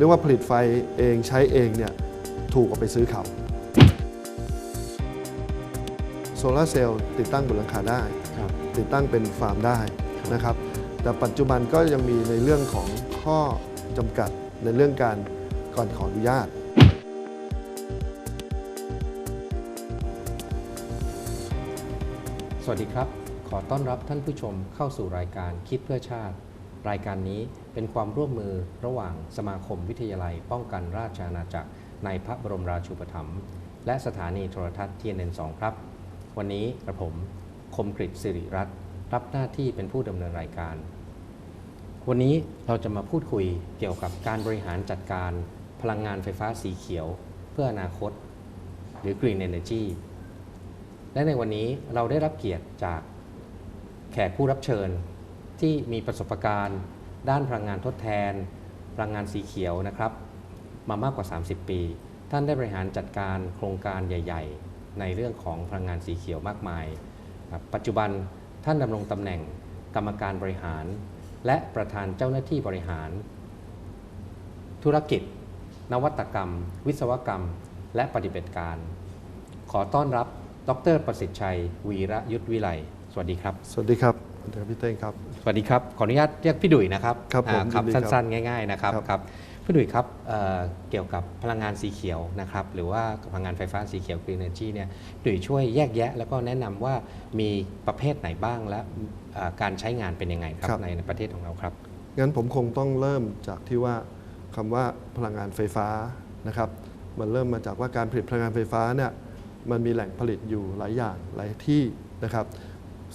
เรียกว่าผลิตไฟเองใช้เองเนี่ยถูกกว่าไปซื้อเขาโซลาร์เซลล์ติดตั้งบนหลังคาได้ครับติดตั้งเป็นฟาร์มได้นะครับ แต่ปัจจุบันก็ยังมีในเรื่องของข้อจำกัดในเรื่องการก่อนขออนุญาต สวัสดีครับ ขอต้อนรับท่านผู้ชมเข้าสู่รายการคิดเพื่อชาติ รายการนี้เป็นความร่วมมือระหว่างสมาคมวิทยาลัย ป้องกันราชอาณาจักร ในพระบรมราชูปถัมภ์และสถานีโทรทัศน์ TNN2 ครับ วันนี้กระผมคมกริตสิริรัตน์รับหน้าที่เป็นผู้ดำเนินรายการ วันนี้เราจะมาพูดคุยเกี่ยวกับการบริหารจัดการพลังงานไฟฟ้าสีเขียว เพื่ออนาคต หรือ Green Energy และในวันนี้เราได้รับเกียรติจากแขกผู้รับเชิญ ที่มีประสบการณ์ ด้านพลังงานทดแทน พลังงานสีเขียวนะครับ มามากกว่า 30 ปี ท่านได้บริหารจัดการโครงการใหญ่ ๆ ในเรื่องของพลังงานสีเขียวมากมาย ปัจจุบันท่านดำรงตำแหน่งกรรมการบริหาร และประธานเจ้าหน้าที่บริหาร ธุรกิจ นวัตกรรม วิศวกรรม และปฏิบัติการ ขอต้อนรับ ดร ประสิทธิ์ชัย วีระยุทธวิไล สวัสดีครับ สวัสดีครับ สวัสดีครับพี่เต้งครับ สวัสดีครับ ขออนุญาตเรียกพี่ดุยนะครับครับผมอ่าครับยินดีครับสั้นๆ ง่ายๆนะครับครับครับพี่ดุยครับเอ่อเกี่ยวกับพลังงานสีเขียวนะครับหรือว่าพลังงานไฟฟ้าสีเขียว Green Energy เนี่ยพี่ดุยช่วยแยกแยะ แล้วก็แนะนำว่ามีประเภทไหนบ้างและอ่าการใช้งานเป็นยังไงครับครับในในประเทศของเราครับงั้นผมคงต้องเริ่มจากที่ว่าคำว่าพลังงานไฟฟ้านะครับมันเริ่มมาจากว่าการผลิตพลังงานไฟฟ้าเนี่ยมันมีแหล่งผลิตอยู่หลายอย่างหลายที่นะครับ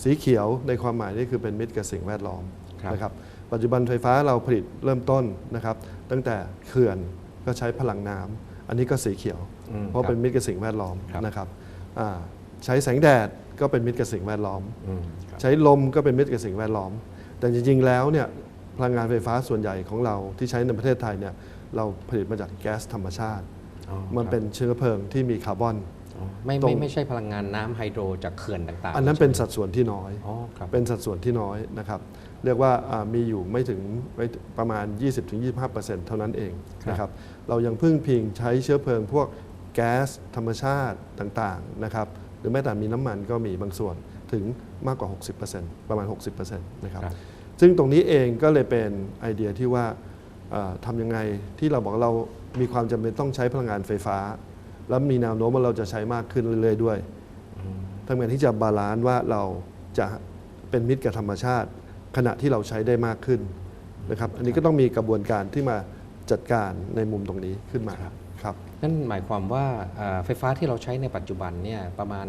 สีเขียวในความหมายนี่คือเป็นมิตรกับสิ่งแวดล้อมครับนะครับปัจจุบันไฟฟ้าเราผลิตเริ่มต้นนะครับตั้งแต่เขื่อนก็ใช้พลังน้ำอันนี้ก็สีเขียวอืมเพราะเป็นมิตรกับสิ่งแวดล้อมครับนะครับอ่าใช้แสงแดดก็เป็นมิตรกับสิ่งแวดล้อมอืมครับใช้ลมก็เป็นมิตรกับสิ่งแวดล้อม แต่จริงๆแล้วเนี่ยพลังงานไฟฟ้าส่วนใหญ่ของเราที่ใช้ในประเทศไทยเนี่ยเราผลิตมาจากแก๊สธรรมชาติอ๋อมันครับเป็นเชื้อเพลิงที่มีคาร์บอนอ๋อ ไม่ตรไม่งไม่ใช่พลังงานน้ำไฮโดรจากเขื่อนต่างๆ อันนั้นเป็นใช่ไหมสัดส่วนที่น้อยอ๋อครับเป็นสัดส่วนที่น้อยนะครับ เรียกว่าอ่ามีอยู่ไม่ถึงไม่ประมาณ 20-25%เท่านั้นเองนะครับ เรายังพึ่งพิงใช้เชื้อเพลิงพวกแก๊สธรรมชาติต่างๆนะครับ หรือแม้แต่มีน้ำมันก็มีบางส่วนถึงมากกว่า 60%ประมาณ 60%นะครับครับซึ่งตรงนี้เองก็เลยเป็นไอเดียที่ว่าเอ่อทำยังไงที่เราบอกเรามีความจำเป็นต้องใช้พลังงานไฟฟ้า แล้วมีแนวโน้มว่าเราจะใช้มากขึ้นเรื่อยๆด้วยทำงานที่จะบาลานซ์ว่าเราจะเป็นมิตรกับธรรมชาติ ขณะที่เราใช้ได้มากขึ้นนะครับ อันนี้ก็ต้องมีกระบวนการที่มาจัดการในมุมตรงนี้ขึ้นมาครับนั่นหมายความว่าเอ่อไฟฟ้าที่เราใช้ในปัจจุบันเนี่ยประมาณ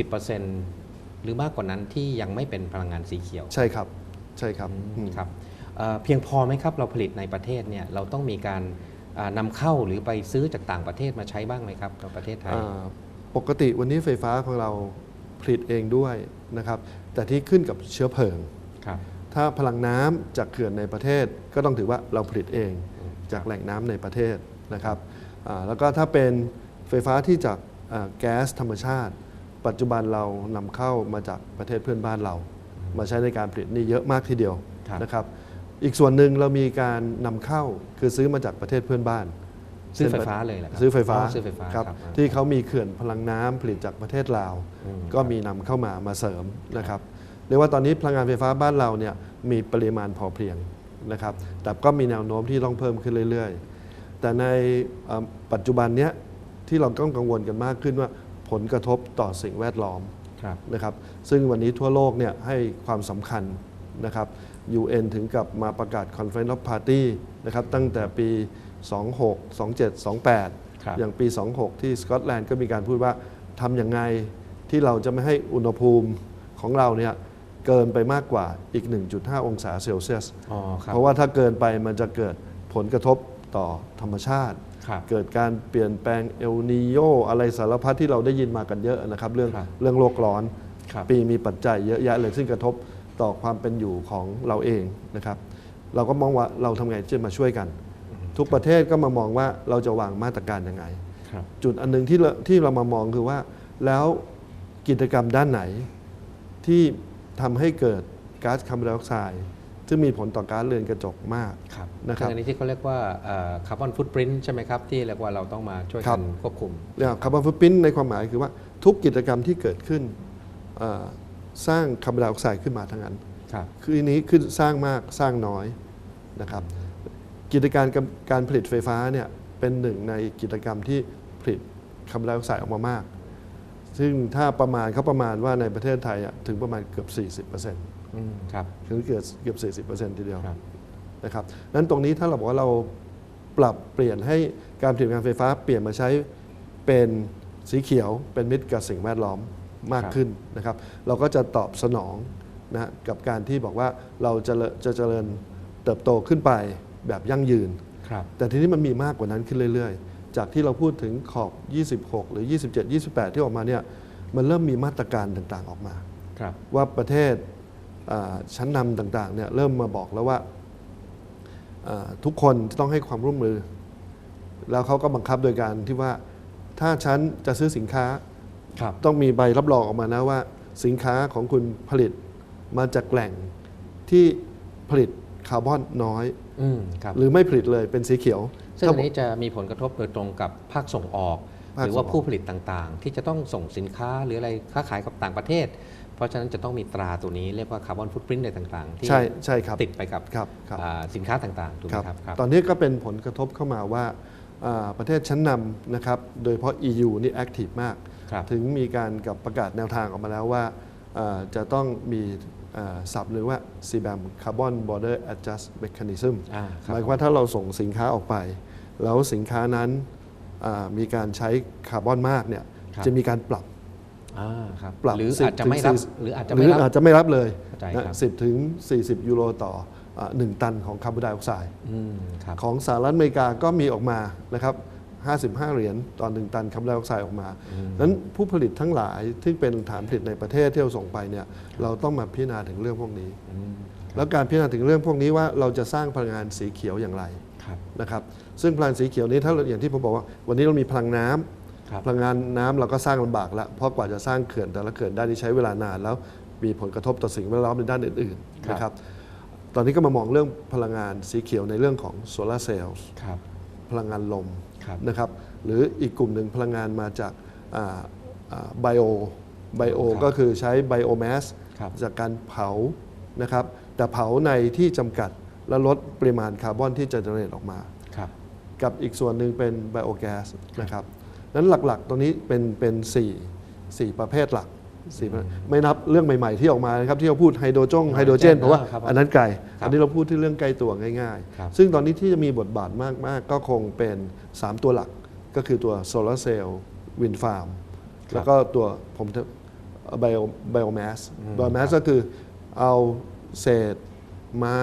60%หรือมากกว่านั้นที่ยังไม่เป็นพลังงานสีเขียว ใช่ครับใช่ครับอืมครับเอ่อเพียงพอไหมครับเราผลิตในประเทศเนี่ยเราต้องมีการอ่า นำเข้าหรือไปซื้อจากต่างประเทศมาใช้บ้างไหมครับในประเทศไทยอ่าปกติวันนี้ไฟฟ้าของเราผลิตเองด้วยนะครับ แต่ที่ขึ้นกับเชื้อเพลิงครับถ้าพลังน้ำจากเขื่อนในประเทศก็ต้องถือว่าเราผลิตเองจากแหล่งน้ำในประเทศนะครับอ่าแล้วก็ถ้าเป็นไฟฟ้าที่จากอ่าแก๊สธรรมชาติ ปัจจุบันเรานำเข้ามาจากประเทศเพื่อนบ้านเรา มาใช้ในการผลิตนี่เยอะมากทีเดียวครับนะครับ อีกส่วนหนึ่งเรามีการนำเข้าคือซื้อมาจากประเทศเพื่อนบ้าน ซื้อไฟฟ้าเลยเหรอครับซื้อไฟฟ้าซื้อไฟฟ้าครับครับที่เขามีเขื่อนพลังน้ำผลิตจากประเทศลาวอืมก็มีนำเข้ามามาเสริมนะครับเรียกว่าตอนนี้พลังงานไฟฟ้าบ้านเราเนี่ยมีปริมาณพอเพียงนะครับ แต่ก็มีแนวโน้มที่ต้องเพิ่มขึ้นเรื่อย ๆ แต่ในเอ่อปัจจุบันเนี้ยที่เราต้องกังวลกันมากขึ้นว่าผลกระทบต่อสิ่งแวดล้อมครับนะครับ ซึ่งวันนี้ทั่วโลกเนี่ยให้ความสำคัญนะครับ UN ถึงกับมาประกาศ Conference of Party นะครับตั้งแต่ปี 26 27 28ครับอย่างปี 26 ที่สกอตแลนด์ก็มีการพูดว่าทำยังไงที่เราจะไม่ให้อุณหภูมิของเราเนี่ยเกินไปมากกว่าอีก 1.5 องศาเซลเซียสอ๋อครับเพราะว่าถ้าเกินไปมันจะเกิดผลกระทบต่อธรรมชาติครับเกิดการเปลี่ยนแปลงเอลนีโยอะไรสารพัดที่เราได้ยินมากันเยอะนะครับ เรื่องครับเรื่องโลกร้อนครับปีมีปัจจัยเยอะแยะเลยซึ่งกระทบ ต่อความเป็นอยู่ของเราเองนะครับ เราก็มองว่าเราทำไงจะมาช่วยกัน ทุกประเทศก็มามองว่าเราจะวางมาตรการยังไงครับจุดอันหนึงที่เราที่เรามามองคือว่า แล้วกิจกรรมด้านไหนที่ทำให้เกิดก๊าซคาร์บอนไดออกไซด์ซึ่งมีผลต่อการเรือนกระจกมากครับนะครับซึ่งอันนี้ที่เขาเรียกว่าคาร์บอนฟุตปรินต์ใช่ไหมครับ ที่เรียกว่าเราต้องมาช่วยครักันบควบคุมเรียกคาร์บอนฟุตพิ้นในความหมายคือว่าทุกกิจกรรมที่เกิดขึ้นเอ่อ สร้างคาร์บอนไดออกไซด์ขึ้นมาทั้งนั้น ครับคืออันนี้คือสร้างมากสร้างน้อยนะครับ กิจการการการผลิตไฟฟ้าเนี่ยเป็นหนึ่งในกิจกรรมที่ผลิตคาร์บอนไดออกไซด์ออกมามาก ซึ่งถ้าประมาณเขาประมาณว่าในประเทศไทยอะถึงประมาณเกือบ 40%อืมครับ ถึงเกือบเกือบ40%ทีเดียวครับ นะครับนั้นตรงนี้ถ้าเราบอกว่าเราปรับเปลี่ยนให้การผลิตการไฟฟ้าเปลี่ยนมาใช้เป็นสีเขียวเป็นมิตรกับสิ่งแวดล้อม มากครับขึ้นนะครับ เราก็จะตอบสนองนะกับการที่บอกว่าเราจะเจริญจะเจริญเติบโตขึ้นไปแบบยั่งยืนครับแต่ทีนี้มันมีมากกว่านั้นขึ้นเรื่อย ๆ จากที่เราพูดถึงขอบ 26 หรือ 27 28 ที่ออกมาเนี่ยมันเริ่มมีมาตรการต่างๆออกมาครับว่าประเทศอ่าชั้นนำต่างๆเนี่ยเริ่มมาบอกแล้วว่าอ่าทุกคนจะต้องให้ความร่วมมือ แล้วเขาก็บังคับโดยการที่ว่าถ้าฉันจะซื้อสินค้า ครับ ต้องมีใบรับรองออกมานะว่า สินค้าของคุณผลิตมาจากแหล่งที่ผลิตคาร์บอนน้อย อืมครับ หรือไม่ผลิตเลยเป็นสีเขียว ซึ่งถ้าอันนี้จะมีผลกระทบโดยตรงกับภาคส่งออกภาคหรือว่าส่งออกผู้ผลิตต่างๆ ที่จะต้องส่งสินค้าหรืออะไรค้าขายกับต่างประเทศ เพราะฉะนั้นจะต้องมีตราตัวนี้เรียกว่าคาร์บอนฟุตปรินต์อะไรต่างๆ ที่ใช่ใช่ครับติดไปกับครับครับอ่าสินค้าต่างๆถูกไหมครับครับ ตอนนี้ก็เป็นผลกระทบเข้ามาว่าอ่าประเทศชั้นนำนะครับ โดยเฉพาะ EU นี่แอคทีฟมากครับ ถึงมีการกับประกาศแนวทางออกมาแล้วว่าอ่าจะต้องมีอ่าศัพท์หรือว่า CBAM Carbon Border Adjust Mechanism อ่าคหรับมายความว่าถ้าเราส่งสินค้าออกไป แล้วสินค้านั้นอ่ามีการใช้คาร์บอนมากเนี่ยครับจะมีการปรับอ่าครับปรับหรือ10อาจจะไม่รับถึง40หรืออาจจะหไม่รือรับอาจจะไม่รับเลยเข้าใจนะครับสิบถึง 40 ยูโรต่ออ่าหนึ่งตันของคาร์บอนไดออกไซด์อืมครับของสหรัฐอเมริกาก็มีออกมานะครับ 55 เหรียญต่อหนึ่งตันคาร์บอนไดออกไซด์ออกมานั้นผู้ผลิตทั้งหลายที่เป็นฐานผลิตในประเทศที่เราส่งไปเนี่ยเราต้องมาพิจารณาถึงเรื่องพวกนี้อืมแล้วการพิจารณาถึงเรื่องพวกนี้ว่าเราจะสร้างพลังงานสีเขียวอย่างไรครับนะครับซึ่งพลังสีเขียวนี้ถ้าเราอย่างที่ผมบอกว่า วันนี้เรามีพลังน้ำครับพลังงานน้ำเราก็สร้างลำบากแล้วเพราะกว่าจะสร้างเขื่อนแต่ละเขื่อนได้นี่ใช้เวลานานแล้วมีผลกระทบต่อสิ่งแวดล้อมในด้านอื่นๆนะครับตอนนี้ก็มามองเรื่องพลังงานสีเขียวในเรื่องของโซลาร์เซลล์ครับพลังงานลมครับ นะครับหรืออีกกลุ่มหนึ่งพลังงานมาจากไบโอไบโอครับก็คือใช้ไบโอแมสครับจากการเผานะครับแต่เผาในที่จำกัดและลดปริมาณคาร์บอนที่จะเจเนเรตออกมาครับกับอีกส่วนหนึ่งเป็นไบโอแก๊สนะครับนั้นหลักๆ ตรงนี้เป็นเป็นสี่สี่ประเภทหลัก สี่ประเภทไม่นับเรื่องใหม่ ๆ ที่ออกมานะครับที่เราพูดไฮโดรจงไฮโดรเจนเพราะว่าครับอันนั้นไกลครับอันนี้เราพูดที่เรื่องใกล้ตัวง่ายครับ ๆ ซึ่งตอนนี้ที่จะมีบทบาทมาก ๆ ก็คงเป็น 3 ตัวหลักก็คือตัวโซลาร์เซลล์วินฟาร์มแล้วก็ตัวผมไบโอไบโอแมสไบโอแมสก็คือเอาเศษไม้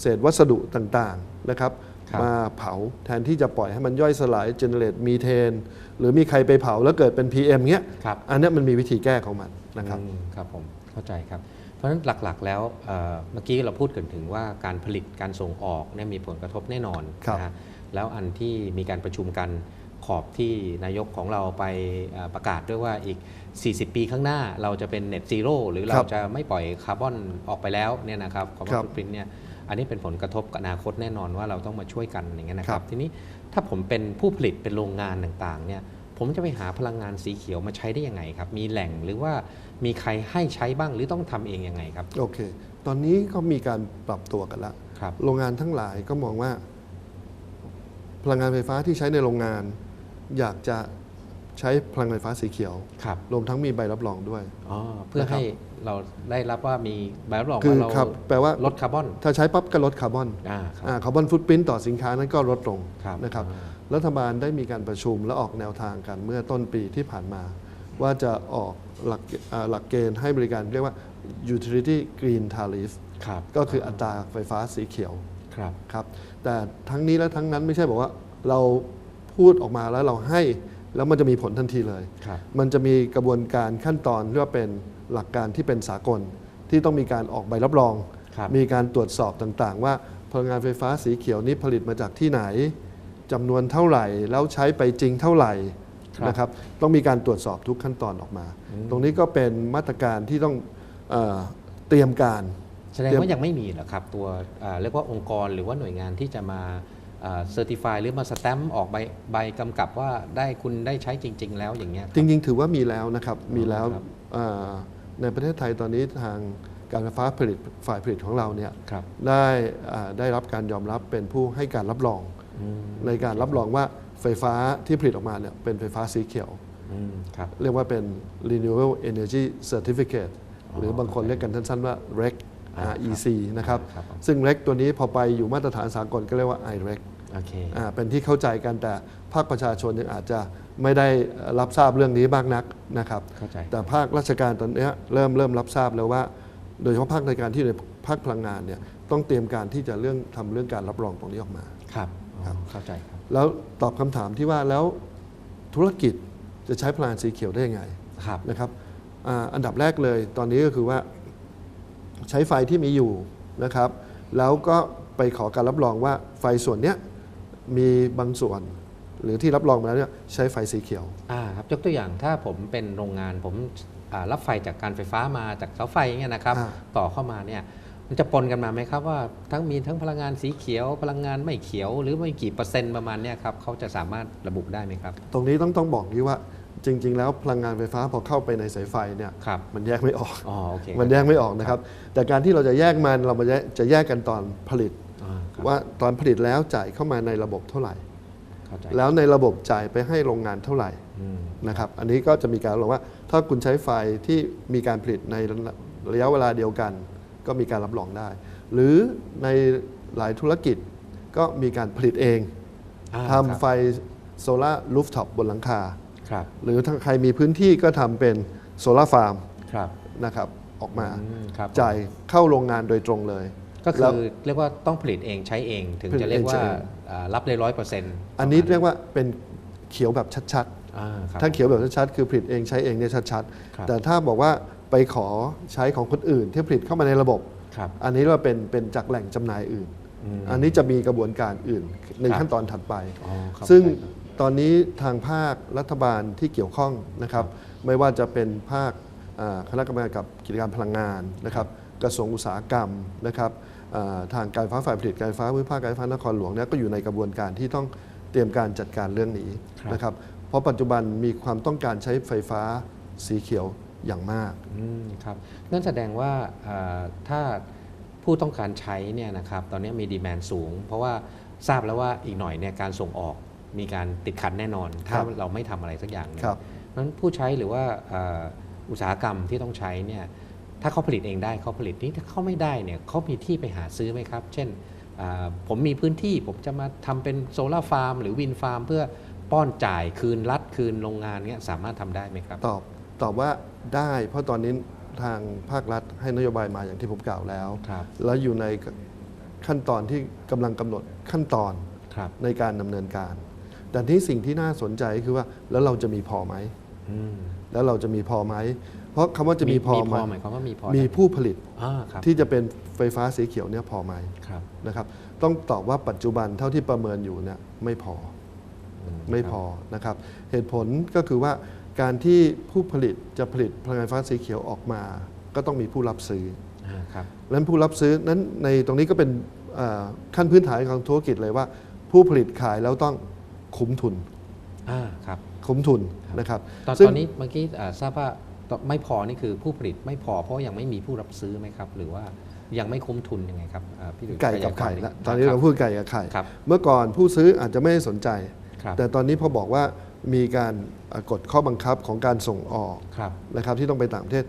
เศษวัสดุต่าง ๆ นะครับ ครับ มาเผาแทนที่จะปล่อยให้มันย่อยสลายเจเนเรตมีเทน หรือมีใครไปเผาแล้วเกิดเป็น PM เงี้ยครับ อันเนี้ยมันมีวิธีแก้ของมันนะครับอืมครับผมเข้าใจครับ เพราะฉะนั้นหลักๆแล้วเอ่อเมื่อกี้เราพูดกันถึงว่าการผลิตการส่งออกเนี่ยมีผลกระทบแน่นอนครับ นะฮะแล้วอันที่มีการประชุมกันขอบที่นายกของเราไปเอ่อประกาศด้วยว่าอีก 40 ปีข้างหน้าเราจะเป็นเน็ตซีโร่หรือเราจะไม่ปล่อยคาร์บอนออกไปแล้วเนี่ยนะครับคาร์บอนฟุตปรินเนี่ย อันนี้เป็นผลกระทบกับอนาคตแน่นอนว่าเราต้องมาช่วยกันอย่างเงี้ยนะคครัรับบทีนี้ถ้าผมเป็นผู้ผลิตเป็นโรงงานต่างๆเนี่ยผมจะไปหาพลังงานสีเขียวมาใช้ได้ยังไงครับ มีแหล่งหรือว่ามีใครให้ใช้บ้างหรือต้องทำเองยังไงครับ โอเค ตอนนี้ก็มีการปรับตัวกันแล้วครับโรงงานทั้งหลายก็มองว่า พลังงานไฟฟ้าที่ใช้ในโรงงาน อยากจะใช้พลังงานไฟฟ้าสีเขียวครับรวมทั้งมีใบรับรองด้วยอ๋อเพื่อนะครับให้ เราได้รับว่ามีใบรับรองคือว่าเราครับแปลว่า ลดคาร์บอนถ้าใช้ปั๊บก็ลดคาร์บอนอ่าครับ อ่าคาร์บอนฟุตปรินต์ต่อสินค้านั้นก็ลดลงครับนะครับอ่ารัฐบาลได้มีการประชุมและออกแนวทางกันเมื่อต้นปีที่ผ่านมา ว่าจะออกหลักอ่าหลักเกณฑ์ให้บริการเรียกว่า utility green tariff ครับก็คืออัตราไฟฟ้าสีเขียว ครับ ครับแต่ทั้งนี้และทั้งนั้นไม่ใช่บอกว่าเราพูดออกมาแล้วเราให้ แล้วมันจะมีผลทันทีเลยครับมันจะมีกระบวนการขั้นตอนเรียกว่าเป็นหลักการที่เป็นสากล ที่ต้องมีการออกใบรับรองครับมีการตรวจสอบต่างๆ ว่าพลังงานไฟฟ้าสีเขียวนี้ผลิตมาจากที่ไหนจำนวนเท่าไหร่ แล้วใช้ไปจริงเท่าไหร่ครับนะครับ ต้องมีการตรวจสอบทุกขั้นตอนออกมา ตรงนี้ก็เป็นมาตรการที่ต้องเออเตรียมการ แสดงว่ายังไม่มีเหรอครับ ตัวอ่าเรียกว่าองค์กรหรือว่าหน่วยงานที่จะมา เซอร์ติฟายหรือมาสแตมป์ออกใบใบกำกับว่าได้คุณได้ใช้จริง ๆ แล้วอย่างเงี้ยคจรับริง ๆ ถือว่ามีแล้วนะครับ มีแล้วครับอ่าในประเทศไทยตอนนี้ทางการไฟฟ้าผลิตฝ่ายผลิตของเราเนี่ยครับได้อ่าได้รับการยอมรับเป็นผู้ให้การรับรองอืมในการรับรองว่าไฟฟ้าที่ผลิตออกมาเนี่ยเป็นไฟฟ้าสีเขียวอืมครับเรียกว่าเป็น renewable energy certificate อ๋อหรือบางคนเรียกกันสั้น ๆว่า REC อ่าครับ REC นะครับครับผมซึ่ง REC ตัวนี้พอไปอยู่มาตรฐานสากลก็เรียกว่า IREC โอเคอ่าเป็นที่เข้าใจกันแต่ภาคประชาชนยังอาจจะไม่ได้รับทราบเรื่องนี้บ้างนักนะครับเข้าใจแต่ภาคราชการตอนเนี้ยเริ่มเริ่มรับทราบแล้วว่า โดยเฉพาะภาคราชการที่อยู่ในภาคพลังงานเนี่ยต้องเตรียมการที่จะเรื่องทำเรื่องการรับรองตรงนี้ออกมาครับอ๋อครับเข้าใจครับแล้วตอบคำถามที่ว่าแล้วธุรกิจจะใช้พลังงานสีเขียวได้ยังไงครับนะครับอาอันดับแรกเลยตอนนี้ก็คือว่าใช้ไฟที่มีอยู่นะครับ แล้วก็ไปขอการรับรองว่าไฟส่วนเนี้ย มีบางส่วน หรือที่รับรองมาแล้วเนี่ยใช้ไฟสีเขียวอ่าครับยกตัวอย่างถ้าผมเป็นโรงงานผมอ่ารับไฟจากการไฟฟ้ามาจากเสาไฟอย่างเงี้ยนะครับ อ่า ต่อเข้ามาเนี่ยมันจะปนกันมาไหมครับว่าทั้งมีทั้งพลังงานสีเขียว พลังงานไม่เขียว หรือไม่กี่เปอร์เซ็นต์ประมาณเนี้ยครับเขาจะสามารถระบุได้ไหมครับตรงนี้ต้องต้องบอกที่ว่าจริง ๆ แล้วพลังงานไฟฟ้าพอเข้าไปในสายไฟเนี่ยครับมันแยกไม่ออก อ๋อโอเค มันแยกไม่ออกนะครับ แต่การที่เราจะแยกมันเรามาแยกจะแยกกันตอนผลิตอ่าครับ ว่าตอนผลิตแล้วจ่ายเข้ามาในระบบเท่าไหร่เข้าใจแล้วในระบบจ่ายไปให้โรงงานเท่าไหร่อืมนะครับ อันนี้ก็จะมีการบอกว่า ถ้าคุณใช้ไฟที่มีการผลิตในระยะเวลาเดียวกัน ก็มีการรับรองได้ หรือในหลายธุรกิจก็มีการผลิตเองอ่าทำไฟโซลาร์ลูฟท็อปบนหลังคาครับหรือถ้าใครมีพื้นที่ก็ทำเป็นโซลาร์ฟาร์มครับนะครับออกมาอืมครับจ่ายเข้าโรงงานโดยตรงเลย ก็แล้คืว อเรียกว่าต้องผลิตเองใช้เองถึงผลิตจะเรียกเองว่าใช้เอง อ่ารับได้ร้อยเปอร์เซ็นต์อันนี้เรียกว่าเป็นเขียวแบบชัดๆอ่าครับถ้าเขียวแบบชัดๆ คือผลิตเองใช้เองเนี่ยชัดครับๆแต่ถ้าบอกว่าไปขอใช้ของคนอื่นที่ผลิตเข้ามาในระบบ ครับ อันนี้เรียกว่าเป็นเป็นจากแหล่งจำหน่ายอื่นมอันนี้จะมีกระบวนการอื่นในครับขั้นตอนถัดไป อ๋อครับซึ่งเข้าใจครับตอนนี้ทางภาครัฐบาลที่เกี่ยวข้องนะครับ ไม่ว่าจะเป็นภาคอ่าคณะกรรมการกับกิจการพลังงานนะครับ กระทรวงอุตสาหกรรมนะครับอ่า ทางการไฟฟ้าฝ่ายผลิตการไฟฟ้าภูมิภาคการไฟฟ้านครหลวงเนี่ยก็อยู่ในกระบวนการที่ต้องเตรียมการจัดการเรื่องนี้ครับนะครับ เพราะปัจจุบันมีความต้องการใช้ไฟฟ้าสีเขียวอย่างมากอืมครับนั่นแสดงว่าอ่าถ้าผู้ต้องการใช้เนี่ยนะครับตอนนี้มีดีแมนสูง เพราะว่าทราบแล้วว่าอีกหน่อยเนี่ยการส่งออกมีการติดขัดแน่นอน ถ้าครับเราไม่ทำอะไรสักอย่างหนึงครับนั้นผู้ใช้หรือว่าอ่าอุตสาหกรรมที่ต้องใช้เนี่ย ถ้าเขาผลิตเองได้เขาผลิตนี่ถ้าเขาไม่ได้เนี่ยเขามีที่ไปหาซื้อไหมครับ เช่นอ่าผมมีพื้นที่ผมจะมาทำเป็นโซลาร์ฟาร์มหรือวินฟาร์มเพื่อป้อนจ่ายคืนรัฐคืนโรงงานเนี่ยสามารถทำได้ไหมครับ ตอบตอบว่าได้ เพราะตอนนี้ทางภาครัฐให้นโยบายมาอย่างที่ผมกล่าวแล้วครับแล้วอยู่ในขั้นตอนที่กำลังกำหนดขั้นตอนครับในการดำเนินการ แต่ที่สิ่งที่น่าสนใจคือว่าแล้วเราจะมีพอไหมอืมแล้วเราจะมีพอไหม เพราะคำว่าจะมีพอไหมหมายความว่ามีพอมีได้ผู้ผลิตอ่าครับที่จะเป็นไฟฟ้าสีเขียวเนี่ยพอไหมครับนะครับ ต้องตอบว่าปัจจุบันเท่าที่ประเมินอยู่เนี่ยไม่พอมไม่ครับพอนะครับ เหตุผลก็คือว่าการที่ผู้ผลิตจะผลิตพลังงานไฟฟ้าสีเขียวออกมา ก็ต้องมีผู้รับซื้ออ่าครับนั้นผู้รับซื้อนั้นในตรงนี้ก็เป็นเอ่อขั้นพื้นฐานของธุรกิจเลยว่า ผู้ผลิตขายแล้วต้องคุ้มทุนอ่าครับคุ้มทุนครับนะครับตอนซึ่งตอนนี้เมื่อกี้อ่าทราบว่าต ไม่พอนี่คือผู้ผลิตไม่พอเพราะยังไม่มีผู้รับซื้อไหมครับ หรือว่ายังไม่คุ้มทุนยังไงครับอ่าพี่ดุยไก่ขกัยาบยควาไข่มดละตอนนี้คเราบพูดไก่กับไข่ครับเมื่อก่อนผู้ซื้ออาจจะไม่ได้สนใจครับแต่ตอนนี้พอบอกว่ามีการเอ่อกฎข้อบังคับของการส่งออกครับนะครับที่ต้องไปต่างประเทศ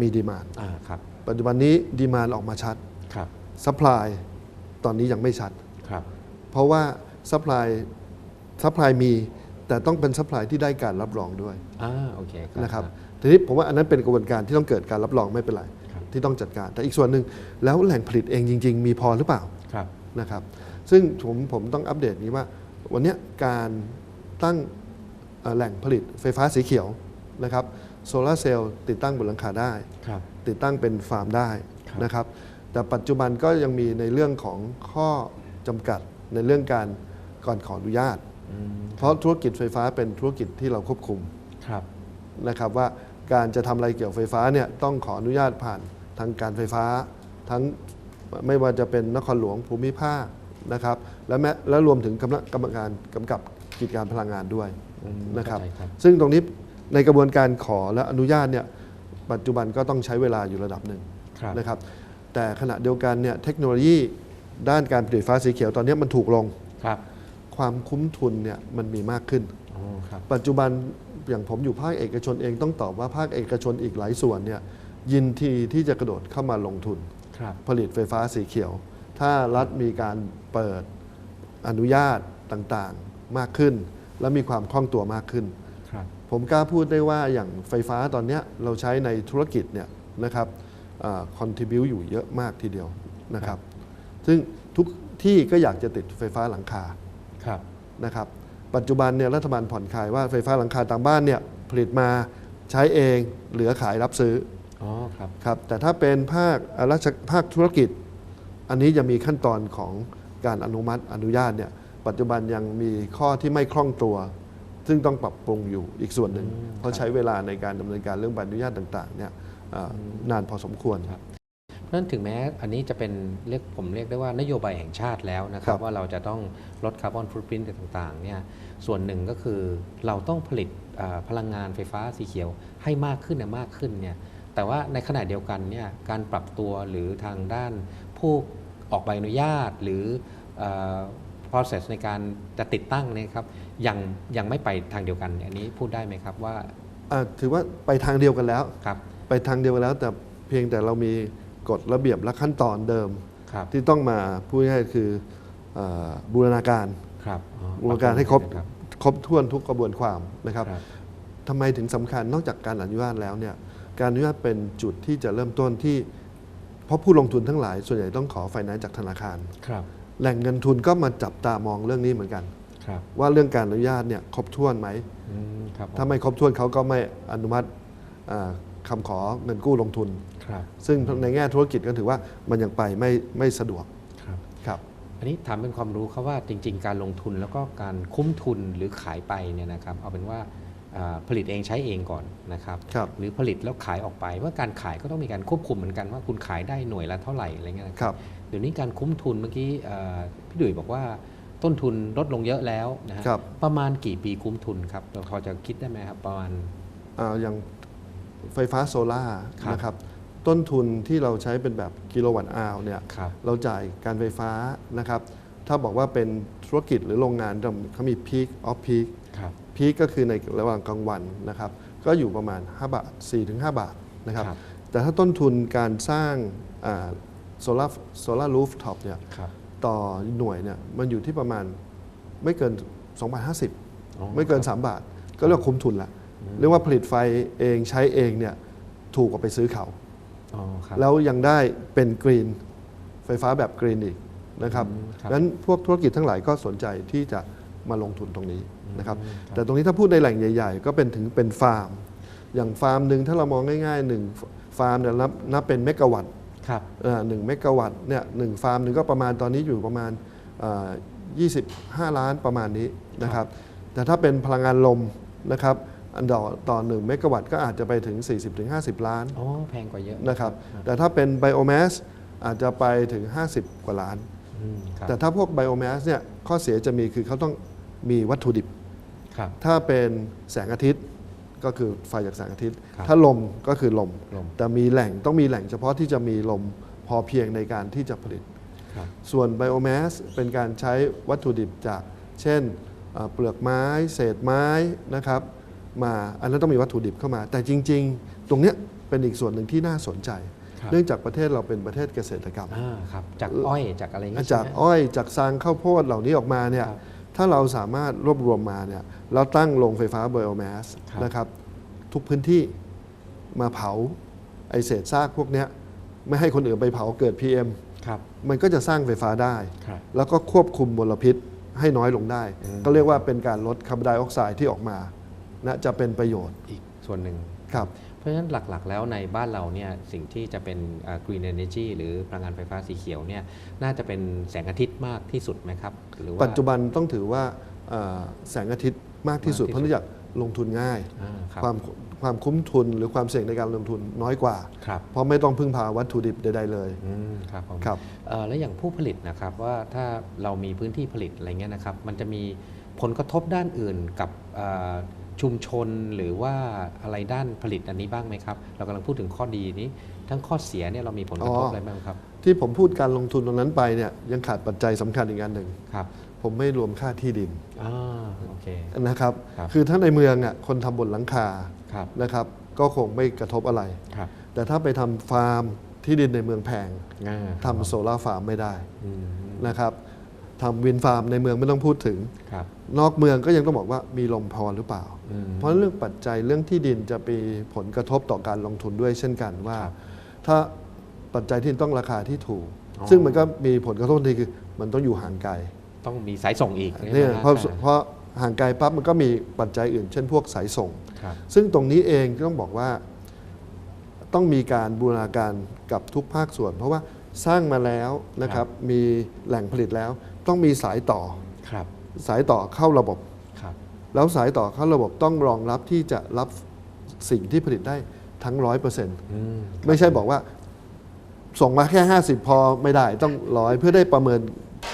มีดีมานอ่าครับปัจจุบันนี้ดีมานออกมาชัดครับซัพพลายตอนนี้ยังไม่ชัดครับเพราะว่าซัพพลายซัพพลายมีแต่ต้องเป็นซัพพลายที่ได้การรับรองด้วยอ่าโอเคนะครับ ทีนี้ผมว่าอันนั้นเป็นกระบวนการที่ต้องเกิดการรับรองไม่เป็นไรครับที่ต้องจัดการ แต่อีกส่วนหนึ่งแล้วแหล่งผลิตเองจริง ๆ มีพอหรือเปล่าครับนะครับ ซึ่งผมผมต้องอัปเดตนี้ว่า วันเนี้ยการตั้งเอ่อแหล่งผลิตไฟฟ้าสีเขียวนะครับโซลาร์เซลล์ติดตั้งบนหลังคาได้ครับติดตั้งเป็นฟาร์มได้ครับนะครับ แต่ปัจจุบันก็ยังมีในเรื่องของข้อจำกัดในเรื่องการก่อนขออนุญาตอืมเพราะธุรกิจไฟฟ้าเป็นธุรกิจที่เราควบคุมครับนะครับว่า การจะทำอะไรเกี่ยวกับไฟฟ้าเนี่ยต้องขออนุญาตผ่านทางการไฟฟ้า ทั้งไม่ว่าจะเป็นนครหลวงภูมิภาคนะครับและแม้และรวมถึงกำลังกรรมการกำกับกิจการพลังงานด้วยอืมนะครับ เข้าใจครับ ซึ่งตรงนี้ในกระบวนการขอและอนุญาตเนี่ยปัจจุบันก็ต้องใช้เวลาอยู่ระดับหนึ่ง ครับนะครับแต่ขณะเดียวกันเนี่ยเทคโนโลยีด้านการผลิตไฟฟ้าสีเขียวตอนนี้มันถูกลง ครับความคุ้มทุนเนี่ยมันมีมากขึ้นอ๋อครับ ปัจจุบัน อย่างผมอยู่ภาคเอกชนเองต้องตอบว่าภาคเอกชนอีกหลายส่วนเนี่ยยินทีที่จะกระโดดเข้ามาลงทุนครับผลิตไฟฟ้าสีเขียว ถ้ารัฐมีการเปิดอนุญาตต่างๆมากขึ้น และมีความคล่องตัวมากขึ้นครับผมกล้าพูดได้ว่าอย่างไฟฟ้าตอนเนี้ยเราใช้ในธุรกิจเนี่ยนะครับคอนทิบิวอยู่เยอะมากทีเดียวนะครับ ซึ่งทุกที่ก็อยากจะติดไฟฟ้าหลังคาครับนะครับ ปัจจุบันเนี่ยรัฐบาลผ่อนคลายว่าไฟฟ้าหลังคาตามบ้านเนี่ยผลิตมาใช้เองเหลือขายรับซื้ออ๋อครับครับแต่ถ้าเป็นภาคอ่าราชภาคธุรกิจ อันนี้จะมีขั้นตอนของการอนุมัติอนุญาตเนี่ยปัจจุบันยังมีข้อที่ไม่คล่องตัว ซึ่งต้องปรับปรุงอยู่อีกส่วนหนึ่งอืมเพราะใช้เวลาในการดำเนินการเรื่องใบอนุญาตต่างๆเนี่ยอ่านานพอสมควรครับเพราะฉะ นั้นถึงแม้อันนี้จะเป็นเรียกผมเรียกได้ว่านโยบายแห่งชาติแล้วนะครัครับบว่าเราจะต้องลดคาร์บอนฟุตปรินต์ต่างๆเนี่ยส่วนหนึ่งก็คือเราต้องผลิตอ่าพลังงานไฟฟ้าสีเขียวให้มากขึ้นนะมากขึ้นเนี่ยแต่ว่าในขณะเดียวกันเนี่ยการปรับตัวหรือทางด้านผู้ออกใบอนุญาตหรืออ่า process ในการจะติดตั้งเนยครับยังยังไม่ไปทางเดียวกันเนี่ยอันนี้พูดได้ไหมครับว่าอ่าถือว่าไปทางเดียวกันแล้วครับไปทางเดียวกันแล้วแต่เพียงแต่เรามี กฎระเบียบและขั้นตอนเดิม ครับที่ต้องมาพูดง่ายๆคืออ่าบูรณาการครับอ๋อบูรณาการให้ครบครับครบถ้วนทุกกระบวนความนะครับครับทำไมถึงสำคัญนอกจากการอนุญาตแล้วเนี่ยการอนุญาตเป็นจุดที่จะเริ่มต้นที่ เพราะผู้ลงทุนทั้งหลาย ส่วนใหญ่ต้องขอไฟแนนซ์จากธนาคาร ครับแหล่งเงินทุนก็มาจับตามองเรื่องนี้เหมือนกัน ครับว่าเรื่องการอนุญาตเนี่ยครบถ้วนไหม อืมครับผมถ้าไม่ครบถ้วนเขาก็ไม่อนุมัติอ่าคำขอเงินกู้ลงทุนครับ ซึ่งในแง่ธุรกิจก็ถือว่ามันยังไปไม่ไม่สะดวกครับครับอันนี้ถามเป็นความรู้ครับว่าจริง ๆ การลงทุนแล้วก็การคุ้มทุนหรือขายไปเนี่ยนะครับเอาเป็นว่าอ่าผลิตเองใช้เองก่อนนะครับครับหรือผลิตแล้วขายออกไปว่าการขายก็ต้องมีการควบคุมเหมือนกันว่าคุณขายได้หน่วยละเท่าไหร่อะไรเงี้ยนะครับเดี๋ยวนี้การคุ้มทุนเมื่อกี้อ่าพี่ดุยบอกว่าต้นทุนลดลงเยอะแล้วนะฮะครับประมาณกี่ปีคุ้มทุนครับเราพอจะคิดได้ไหมครับประมาณอ่าอย่างไฟฟ้าโซล่าร์ครับนะครับ ต้นทุนที่เราใช้เป็นแบบกิโลวัตต์อาวเนี่ยครับ เราจ่ายการไฟฟ้านะครับ ถ้าบอกว่าเป็นธุรกิจหรือโรงงานเขามี peak off peak ครับ peak ก็คือในระหว่างกลางวันนะครับ ก็อยู่ประมาณ 5 บาท 4-5 บาทนะครับ ครับ แต่ถ้าต้นทุนการสร้างโซลาร์โซลารูฟท็อปเนี่ยครับ ต่อหน่วยเนี่ยมันอยู่ที่ประมาณไม่เกิน 2 บาท อ๋อ50 ไม่เกิน 3 บาท ก็เรียกว่าคุ้มทุนละเรียกว่าผลิตไฟเองใช้เองเนี่ยถูกกว่าไปซื้อเขาอ๋อครับ แล้วยังได้เป็นกรีนไฟฟ้าแบบกรีนอีกนะครับอืมครับงั้นพวกธุรกิจทั้งหลายก็สนใจที่จะมาลงทุนตรงนี้นะครับอืมครับ แต่ตรงนี้ถ้าพูดในแหล่งใหญ่ ๆ ก็เป็นถึงเป็นฟาร์ม อย่างฟาร์มหนึ่งถ้าเรามองง่ายๆหนึ่งฟาร์มเนี่ยนับนับเป็นเมกะวัตต์ครับอ่าหนึ่งเมกะวัตต์เนี่ยหนึ่งฟาร์มหนึ่งก็ประมาณตอนนี้อยู่ประมาณอ่า25 ล้านประมาณนี้นะครับ แต่ถ้าเป็นพลังงานลมนะครับ อันดอต่อหนึ่งเมกะวัตต์ก็อาจจะไปถึง 40-50 ล้านอ๋อแพงกว่าเยอะนะครับ แต่ถ้าเป็นไบโอแมสอาจจะไปถึง 50 กว่าล้านอืมครับแต่ถ้าพวกไบโอแมสเนี่ยข้อเสียจะมีคือเขาต้องมีวัตถุดิบครับถ้าเป็นแสงอาทิตย์ก็คือไฟจากแสงอาทิตย์ครับถ้าลมก็คือลมลม แต่มีแหล่งต้องมีแหล่งเฉพาะที่จะมีลมพอเพียงในการที่จะผลิตครับส่วนไบโอแมสเป็นการใช้วัตถุดิบจาก เช่นเอ่อเปลือกไม้ เศษไม้นะครับ มาอันนั้นต้องมีวัตถุดิบเข้ามา แต่จริง ๆ ตรงเนี้ยเป็นอีกส่วนหนึ่งที่น่าสนใจครับเนื่องจากประเทศเราเป็นประเทศเกษตรกรรม อ่าครับจากอ้อยจากอะไรอย่างงี้จากใช่ไหม อ้อยจากซางข้าวโพดเหล่านี้ออกมาเนี่ยครับถ้าเราสามารถรวบรวมมาเนี่ยแล้วตั้งโรงไฟฟ้าไบโอแมสครับ นะครับ ทุกพื้นที่มาเผาไอเศษซากพวกเนี้ยไม่ให้คนอื่นไปเผาเกิด PM ครับมันก็จะสร้างไฟฟ้าได้ ครับ แล้วก็ควบคุมมลพิษให้น้อยลงได้อืมก็เรียกว่าเป็นการลดคาร์บอนไดออกไซด์ที่ออกมา นะจะเป็นประโยชน์อีกส่วนหนึ่งครับเพราะฉะนั้นหลักๆ แล้วในบ้านเราเนี่ยสิ่งที่จะเป็นอ่า green energy หรือพลังงานไฟฟ้าสีเขียวเนี่ยน่าจะเป็นแสงอาทิตย์มากที่สุดไหมครับหรือว่าปัจจุบันต้องถือว่าเอ่อแสงอาทิตย์มากที่สุดมากที่สุด เพราะเนื่องจากลงทุนง่ายอ่าครับความความคุ้มทุนหรือความเสี่ยงในการลงทุนน้อยกว่าครับเพราะไม่ต้องพึ่งพาวัตถุดิบใดๆเลยอืมครับผมครับเอ่อแล้วอย่างผู้ผลิตนะครับว่าถ้าเรามีพื้นที่ผลิตอะไรเงี้ยนะครับมันจะมีผลกระทบด้านอื่นกับเอ่อ ชุมชนหรือว่าอะไรด้านผลิตอันนี้บ้างไหมครับ เรากำลังพูดถึงข้อดีนี้ ทั้งข้อเสียเนี่ยเรามีผลกระทบอ๋อออะไรบ้างครับ ที่ผมพูดการลงทุนตรงนั้นไปเนี่ยยังขาดปัจจัยสำคัญอีกอันหนึ่งครับผมไม่รวมค่าที่ดินอ่าโอเคนะครับครับคือถ้าในเมืองอะคนทำบนหลังคาครับนะครับ ก็คงไม่กระทบอะไรครับแต่ถ้าไปทำฟาร์มที่ดินในเมืองแพงอ่าทำโซลาร์ฟาร์มไม่ได้อืมนะครับ ทำวินฟาร์มในเมืองไม่ต้องพูดถึงครับนอกเมืองก็ยังต้องบอกว่ามีลมพอหรือเปล่าอืมเพราะเรื่องปัจจัยเรื่องที่ดินจะมีผลกระทบต่อการลงทุนด้วยเช่นกันว่าครับถ้าปัจจัยที่ต้องราคาที่ถูกอ๋อซึ่งมันก็มีผลกระทบทันทีคือมันต้องอยู่ห่างไกล ต้องมีสายส่งอีกเนี่ยใช่ไหมเพราะอ่เพราะห่างไกลปั๊บมันก็มีปัจจัยอื่น เช่นพวกสายส่งครับซึ่งตรงนี้เองก็ต้องบอกว่า ต้องมีการบูรณาการกับทุกภาคส่วน เพราะว่า สร้างมาแล้วนะครับมีแหล่งผลิตแล้ว ต้องมีสายต่อครับสายต่อเข้าระบบครับแล้วสายต่อเข้าระบบต้องรองรับที่จะรับสิ่งที่ผลิตได้ทั้งร้อยเปอร์เซ็นต์อืมไม่ใช่บอกว่า ส่งมาแค่ 50 พอไม่ได้ต้องร้อยเพื่อได้ประเมิน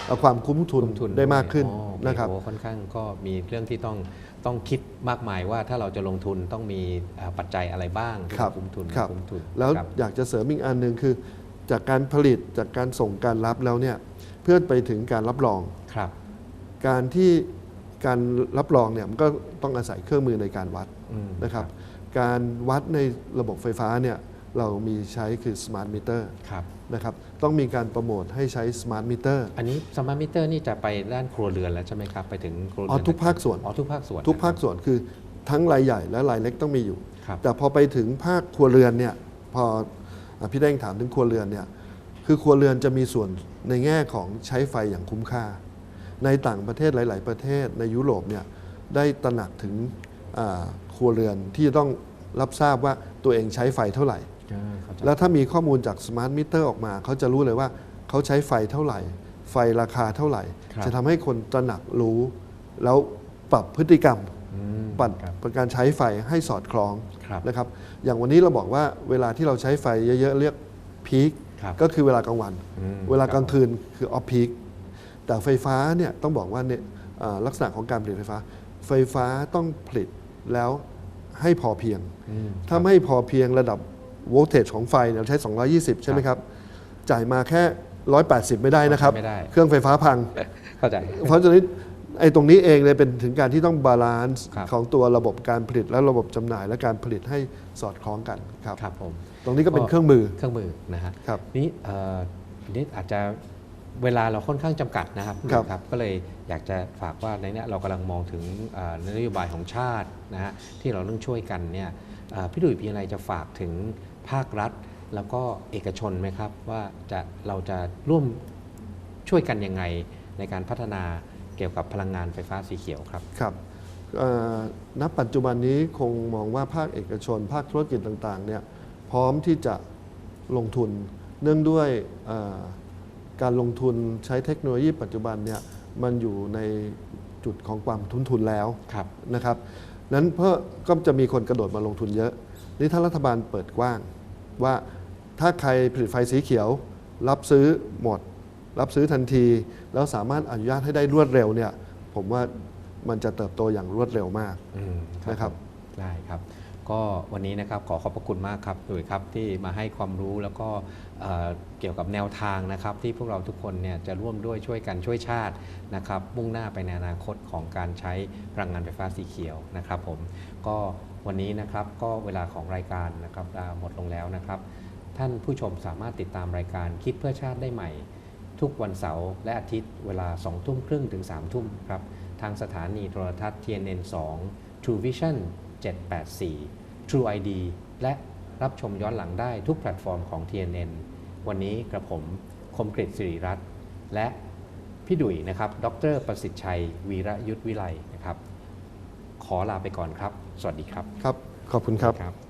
เอาความคุ้มทุนลงทุนได้มากขึ้นอ๋อโอเนะครับโอ้ค่อนข้างก็มีเรื่องที่ต้องต้องคิดมากมายว่าถ้าเราจะลงทุนต้องมีอ่าปัจจัยอะไรบ้างที่ครับจะคุ้มทุนครับคุ้มทุนแล้วครับอยากจะเสริมอีกอันหนึ่งคือ จากการผลิตจากการส่งการรับแล้วเนี่ยเพื่อไปถึงการรับรอง ครับ การที่การรับรองเนี่ยมันก็ต้องอาศัยเครื่องมือในการวัดอืมนะครับ การวัดในระบบไฟฟ้าเนี่ยเรามีใช้คือ smart meter ครับ นะครับต้องมีการโปรโมทให้ใช้ smart meter อันนี้สมาร์ทมิเตอร์นี่จะไปด้านครัวเรือนแล้วใช่ไหมครับ ไปถึงครัวเรือ๋อทุกภาคส่วน อ๋อทุกภาคส่วนทุกภาคส่วนคือทั้งรายใหญ่และรายเล็กต้องมีอยู่ ครับ แต่พอไปถึงภาคครัวเรือนเนี่ยพออะ พี่แดงถามถึงครัวเรือนเนี่ยคือครัวเรือนจะมีส่วนในแง่ของใช้ไฟอย่างคุ้มค่า ในต่างประเทศหลาย ๆ ประเทศในยุโรปเนี่ยได้ตระหนักถึงอ่าครัวเรือนที่จะต้องรับทราบว่าตัวเองใช้ไฟเท่าไหร่อ่าเข้าใจแล้วถ้ามีข้อมูลจากสมาร์ทมิเตอร์ออกมา เขาจะรู้เลยว่าเขาใช้ไฟเท่าไหร่ ไฟราคาเท่าไหร่ครับจะทำให้คนตระหนักรู้ แล้วปรับพฤติกรรมอืม ปรับครับการใช้ไฟให้สอดคล้องครับนะครับอย่างวันนี้เราบอกว่าเวลาที่เราใช้ไฟเยอะๆเรียกพีคครับก็คือเวลากลางวันอืมเวลากลางคืนคือออฟพีคแต่ไฟฟ้าเนี่ยต้องบอกว่าเนี่ยอ่าลักษณะของการผลิตไฟฟ้า ไฟฟ้าต้องผลิตแล้วให้พอเพียงอืมถ้าไม่พอเพียงระดับโวลเทจของไฟเนี่ยเราใช้ 220 ใช่ไหมครับ จ่ายมาแค่ 180 ไม่ได้นะครับไม่ได้เครื่องไฟฟ้าพัง เข้าใจ เพราะฉะนั้น ไอ้ตรงนี้เองเลยเป็นถึงการที่ต้องบาลานซ์ครับ ของตัวระบบการผลิตและระบบจำหน่าย และการผลิตให้สอดคล้องกันครับ ครับผม ตรงนี้ก็เป็นเครื่องมือ เครื่องมือนะฮะครับนี่เอ่อนี่อาจจะเวลาเราค่อนข้างจำกัดนะครับครับครับ ก็เลยอยากจะฝากว่าในเนี้ยเรากำลังมองถึงเอ่อนโยบายของชาตินะฮะที่เราต้องช่วยกันเนี่ยเอ่อพี่ดุยพี่อะไรจะฝากถึงภาครัฐ แล้วก็เอกชนไหมครับ ว่าจะเราจะร่วมช่วยกันยังไงในการพัฒนา เกี่ยวกับพลังงานไฟฟ้าสีเขียวครับครับเอ่อณปัจจุบันนี้คงมองว่าภาคเอกชน ภาคธุรกิจต่างๆเนี่ยพร้อมที่จะลงทุน เนื่องด้วยเอ่อการลงทุนใช้เทคโนโลยีปัจจุบันเนี่ยมันอยู่ในจุดของความทุนทุนแล้วครับนะครับนั้นเพื่อก็จะมีคนกระโดดมาลงทุนเยอะ นี่ถ้ารัฐบาลเปิดกว้างว่าถ้าใครผลิตไฟสีเขียว รับซื้อหมด รับซื้อทันที แล้วสามารถอนุญาตให้ได้รวดเร็วเนี่ยผมว่ามันจะเติบโตอย่างรวดเร็วมากอืมนะครับได้ครับ ก็วันนี้นะครับขอขอบพระคุณมากครับดุยครับที่มาให้ความรู้แล้วก็เอ่อเกี่ยวกับแนวทางนะครับ ที่พวกเราทุกคนเนี่ยจะร่วมด้วยช่วยกันช่วยชาตินะครับมุ่งหน้าไปในอนาคตของการใช้พลังงานไฟฟ้าสีเขียวนะครับผมก็วันนี้นะครับก็เวลาของรายการนะครับอ่าหมดลงแล้วนะครับ ท่านผู้ชมสามารถติดตามรายการคิดเพื่อชาติได้ใหม่ ทุกวันเสาร์และอาทิตย์เวลา 2 ทุ่มครึ่งถึง 3 ทุ่มครับ ทางสถานีโทรทัศน์ TNN 2 True Vision 784 True ID และรับชมย้อนหลังได้ทุกแพลตฟอร์มของ TNN วันนี้กระผมคมกริตสิริรัตน์และพี่ดุยนะครับ ดรประสิทธิ์ชัย วีระยุทธวิไลนะครับ ขอลาไปก่อนครับ สวัสดีครับ ครับ ขอบคุณครับครับ